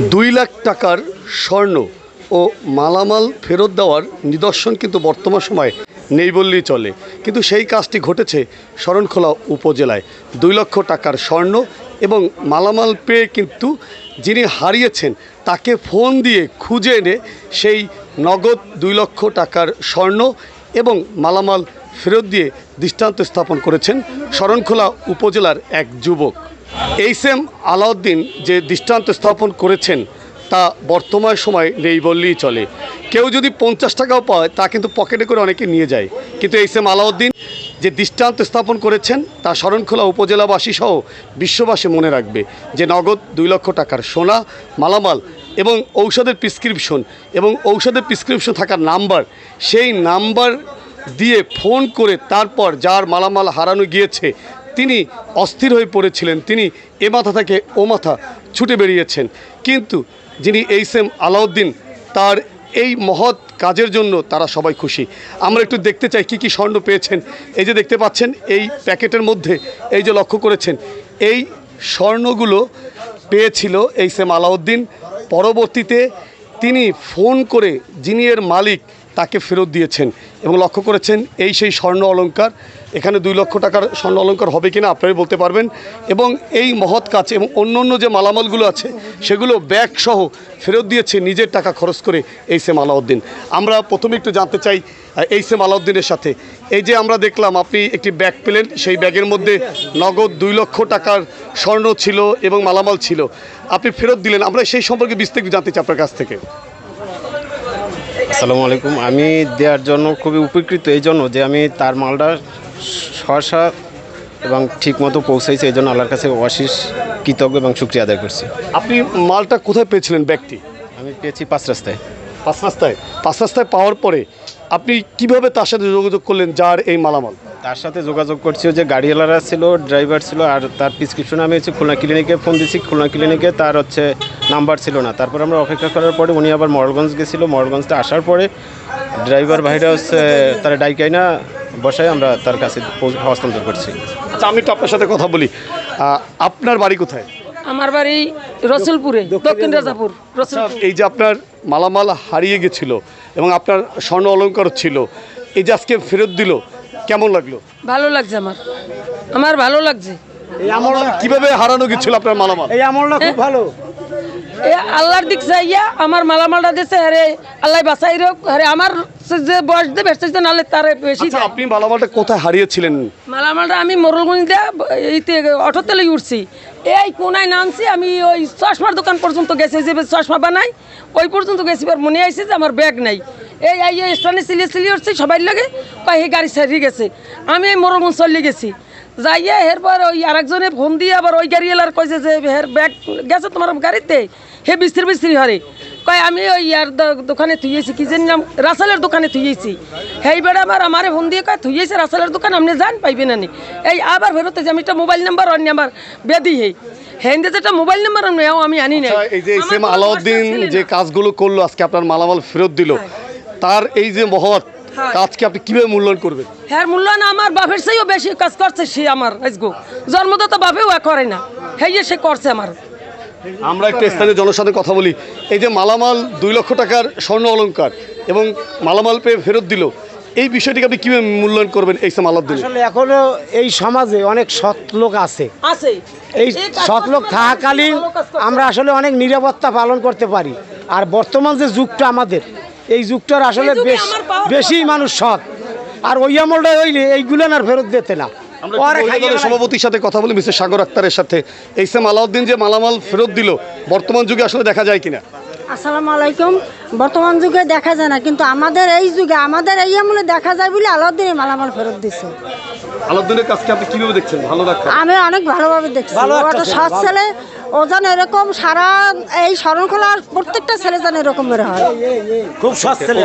দুই লাখ টাকার স্বর্ণ ও মালামাল ফেরত দেওয়ার নিদর্শন কিন্তু বর্তমান সময়ে নেই বললেই চলে। কিন্তু সেই কাজটি ঘটেছে শরণখোলা উপজেলায়। দুই লক্ষ টাকার স্বর্ণ এবং মালামাল পেয়ে কিন্তু যিনি হারিয়েছেন তাকে ফোন দিয়ে খুঁজে এনে সেই নগদ দুই লক্ষ টাকার স্বর্ণ এবং মালামাল ফেরত দিয়ে দৃষ্টান্ত স্থাপন করেছেন শরণখোলা উপজেলার এক যুবক। এই এম আলাউদ্দিন যে দৃষ্টান্ত স্থাপন করেছেন, তা বর্তমান সময় নেই বললেই চলে। কেউ যদি পঞ্চাশ টাকাও পায়, তা কিন্তু পকেটে করে অনেকে নিয়ে যায়। কিন্তু এই এম আলাউদ্দিন যে দৃষ্টান্ত স্থাপন করেছেন, তা শরণখোলা উপজেলাবাসী সহ বিশ্ববাসী মনে রাখবে যে নগদ দুই লক্ষ টাকার সোনা, মালামাল এবং ঔষধের প্রিসক্রিপশন এবং ঔষধের প্রিসক্রিপশন থাকার নাম্বার, সেই নাম্বার দিয়ে ফোন করে তারপর যার মালামাল হারানো গিয়েছে তিনি অস্থির হয়ে পড়েছিলেন। তিনি এ মাথা থেকে ও মাথা ছুটে বেরিয়েছেন। কিন্তু যিনি এই সেম আলাউদ্দিন, তার এই মহৎ কাজের জন্য তারা সবাই খুশি। আমরা একটু দেখতে চাই কি কি স্বর্ণ পেয়েছেন। এই যে দেখতে পাচ্ছেন, এই প্যাকেটের মধ্যে এই যে লক্ষ্য করেছেন, এই স্বর্ণগুলো পেয়েছিল এই সেম আলাউদ্দিন। পরবর্তীতে তিনি ফোন করে যিনি এর মালিক তাকে ফেরত দিয়েছেন এবং লক্ষ্য করেছেন, এই সেই স্বর্ণ অলংকার এখানে দুই লক্ষ টাকার স্বর্ণ অলংকার হবে কিনা আপনারাই বলতে পারবেন। এবং এই মহৎ কাজ এবং অন্য অন্য যে মালামালগুলো আছে, সেগুলো ব্যাগ সহ ফেরত দিয়েছে নিজের টাকা খরচ করে এই সেম আলাউদ্দিন আমরা প্রথমে একটু জানতে চাই এই সেম আলাউদ্দিনের সাথে। এই যে আমরা দেখলাম, আপনি একটি ব্যাগ পেলেন, সেই ব্যাগের মধ্যে নগদ দুই লক্ষ টাকার স্বর্ণ ছিল এবং মালামাল ছিল। আপনি ফেরত দিলেন, আমরা সেই সম্পর্কে বিস্তারিত জানতে চাই আপনার কাছ থেকে। আসসালামু আলাইকুম। আমি দেওয়ার জন্য খুবই উপকৃত, এই জন্য যে আমি তার মালটা সহসা এবং ঠিকমতো পৌঁছাইছে এই জন্য আল্লাহর কাছে অশেষ কৃতজ্ঞ এবং শুক্রিয়া আদায় করছি। আপনি মালটা কোথায় পেয়েছিলেন ব্যক্তি আমি পেয়েছি পাঁচ রাস্তায়। পাঁচ রাস্তায়। পাঁচ রাস্তায় পাওয়ার পরে আপনি কীভাবে তার সাথে যোগাযোগ করলেন যার এই মালামাল? তার সাথে যোগাযোগ করছি যে গাড়িওয়ালারা ছিল ড্রাইভার ছিল আর তার প্রেসক্রিপশনে আমি হচ্ছে খুলনা ক্লিনিকে ফোন দিয়েছি খুলনা ক্লিনিকে তার হচ্ছে নাম্বার ছিল না। তারপর আমরা অপেক্ষা করার পরে উনি আবার মরগঞ্জ গেছিল। মরগঞ্জটা আসার পরে ড্রাইভার ভাইরা হচ্ছে তারা ডাইকাইনা বসায় আমরা তার কাছে হস্তান্তর করছি। আচ্ছা আমি একটু আপনার সাথে কথা বলি। আপনার বাড়ি কোথায়? আমার বাড়ি রসুলপুরে দক্ষিণ রাজাপুর আচ্ছা, এই যে আপনার মালামাল হারিয়ে গেছিল এবং আপনার স্বর্ণ অলংকার ছিল এই যে আজকে ফেরত দিল কেমন লাগল? ভালো লাগছে আমার। আমার ভালো লাগছে। কীভাবে হারানো গেছিল আপনার মালামাল? এই আমলটা খুব ভালো। এ আল্লাহর দিক চাইয়া আমার মালামালটা দিছে আরে আল্লাহ বাঁচাই রোক আরে আমার যে বয়স দিয়ে নাহলে তার বেশি আচ্ছা আপনি মালামালটা কোথায় হারিয়েছিলেন? মালামালটা আমি মোরলগঞ্জ দিয়ে উঠছি। এই কোনায় নামছি আমি ওই চশমার দোকান পর্যন্ত গেছি যে চশমা বানাই ওই পর্যন্ত গেছি এবার মনে আইছে যে আমার ব্যাগ নাই। এই এই এই স্টানে সিলিয়ে সিলিয়ে উঠছি সবাই লাগে কয় গাড়ি সারিয়ে গেছে। আমি এই মোরলগঞ্জ চলে গেছি। যাইয়া এরপর ওই আরেকজনে ফোন দিয়ে আবার ওই গাড়ি এলার কইছে যে হের ব্যাগ গেছে তোমার গাড়িতে? হে বিস্ত্রি বিস্ত্রি হরে। কয় আমি ওই ইয়ার দোকানে থুইয়েছি কি জানি নাম রাসেলের দোকানে থুইয়েছি। হেই বেড়া আমার আমারে ফোন দিয়ে কয় থুইয়েছে রাসেলের দোকান আপনি যান পাইবেন না এই আবার ফেরত আমি একটা মোবাইল নাম্বার অন্য নাম্বার বেদি হেই। হেন্দে যেটা মোবাইল নাম্বার আমি আমি আনি নাই। আচ্ছা, এই যে আমার সেম আলাউদ্দিন যে কাজগুলো করল আজকে আপনার মালামাল ফেরত দিল তার এই যে মহৎ হ্যাঁ। কাজকে আপনি কীভাবে মূল্যায়ন করবেন? হ্যাঁ মূল্যায়ন আমার বাপের চেয়েও বেশি কাজ করছে সে আমার আজগো। জন্মদাতা বাপেও করে না। হেই সে করছে আমার। আমরা একটা স্থানীয় জনসাধারণের কথা বলি। এই যে মালামাল দুই লক্ষ টাকার স্বর্ণ অলংকার এবং মালামাল পেয়ে ফেরত দিল এই বিষয়টিকে আপনি কীভাবে মূল্যায়ন করবেন এই সেম আলাউদ্দিন আসলে এখনও এই সমাজে অনেক সৎ লোক আছে। আছে। এই সৎ লোক থাকাকালীন আমরা আসলে অনেক নিরাপত্তা পালন করতে পারি। আর বর্তমান যে যুগটা আমাদের এই যুগটার আসলে বেশ বেশি মানুষ সৎ। আর ওই আমলটা হইলে এইগুলো আর ফেরত দিতে না। সভাপতির সাথে কথা বলি মিস্টার সাগর আক্তারের সাথে। এই সেম আলাউদ্দিন যে মালামাল ফেরত দিল বর্তমান যুগে আসলে দেখা যায় কিনা? আসসালামু আলাইকুম। বর্তমান যুগে দেখা যায় না কিন্তু আমাদের এই যুগে আমাদের এই আমলে দেখা যায় বলে আলাউদ্দিন মালামাল ফেরত দিছে। আলাউদ্দিনের কাজকে আপনি কীভাবে দেখছেন? ভালো রাখা আমি অনেক ভালোভাবে দেখছি। ভালো ও একটা একটা ছেলে, সৎ ছেলে ও যেন এরকম সারা এই শরণখোলার প্রত্যেকটা ছেলে যেন এরকম বের হয়। খুব সৎ ছেলে।